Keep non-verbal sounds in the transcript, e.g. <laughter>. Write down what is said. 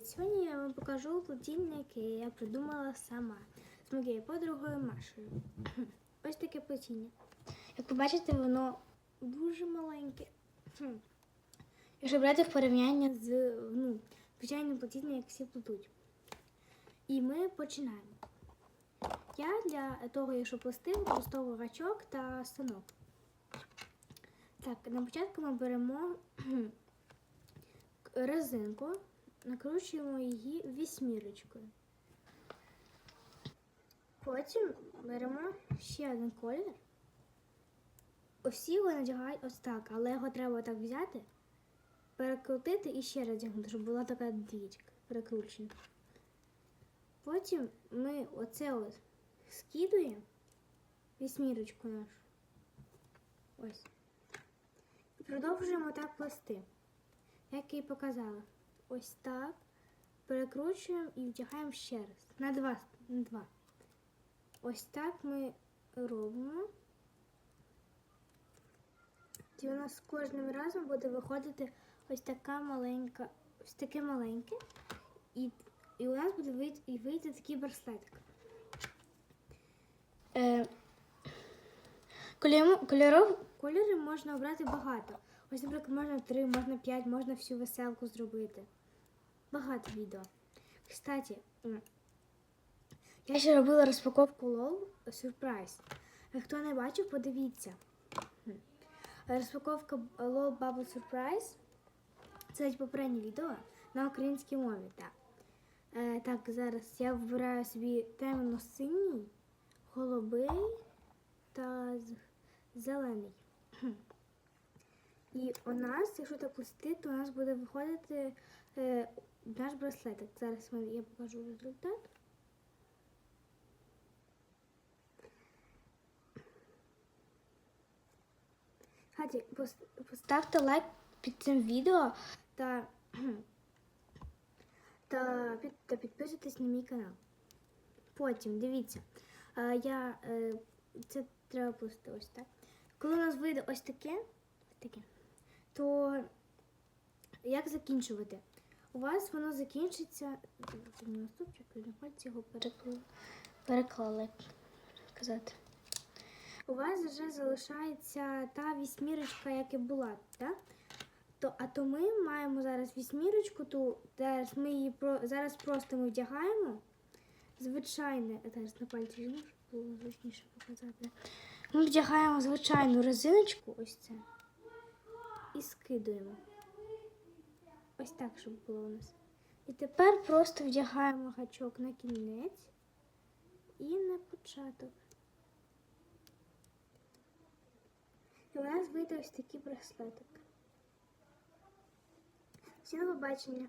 Привіт! Сьогодні я вам покажу плетіння, яке я придумала сама з моєю подругою Машею. <clears throat> Ось таке плетіння. Як ви бачите, воно дуже маленьке. Якщо брати в порівняння з ну, звичайним плетінням, як всі плетуть. І ми починаємо. Я для того, якщо плести, використовую гачок та станок. Так, на початку ми беремо <clears throat> резинку, накручуємо її вісьмірочкою. Потім беремо ще один колір. Усі його надягають ось так, але його треба так взяти, перекрутити і ще раз одягнути, щоб була така двічка перекручена. Потім ми оце ось скидуємо вісьмірочку нашу. Ось. І продовжуємо так плести як я і показала. Ось так. Перекручуємо і вдягаємо ще раз. На два. На два. Ось так ми робимо. І у нас кожним разом буде виходити ось така маленька, ось таке маленьке. І, і у нас буде вийти, і вийти такий браслетик. Е, кольору, кольоров, кольорів можна обрати багато. Ось, наприклад, можна три, можна п'ять, можна всю веселку зробити. Багато відео. Кстати, я ще робила розпаковку LOL сюрприз. Хто не бачив, подивіться. Розпаковка LOL Bubble Surprise. Це попереднє відео на українській мові. Так, е, так зараз я вибираю собі темно-синій, голубий та зелений. І у нас, якщо так плести, то у нас буде виходити е, наш браслетик. Зараз я покажу результат. Пос- поставте лайк під цим відео та, <clears throat> та, під, та підписуйтесь на мій канал. Потім дивіться, е, я, е, це треба плести ось так. Коли у нас вийде ось таке, таке то як закінчувати? У вас воно закінчиться. Наступчик, його переклали. Казати. У вас вже залишається та вісьмірочка, як і була, так? То, а то ми маємо зараз вісьмірочку, ту зараз ми її про, зараз просто ми вдягаємо. Звичайне, зараз на пальці жму, щоб було зручніше показати. Ми вдягаємо звичайну резиночку, ось це і скидуємо. Ось так, щоб було у нас. І тепер просто вдягаємо гачок на кінець і на початок. І у нас вийде ось такий браслетик. Всім побачення!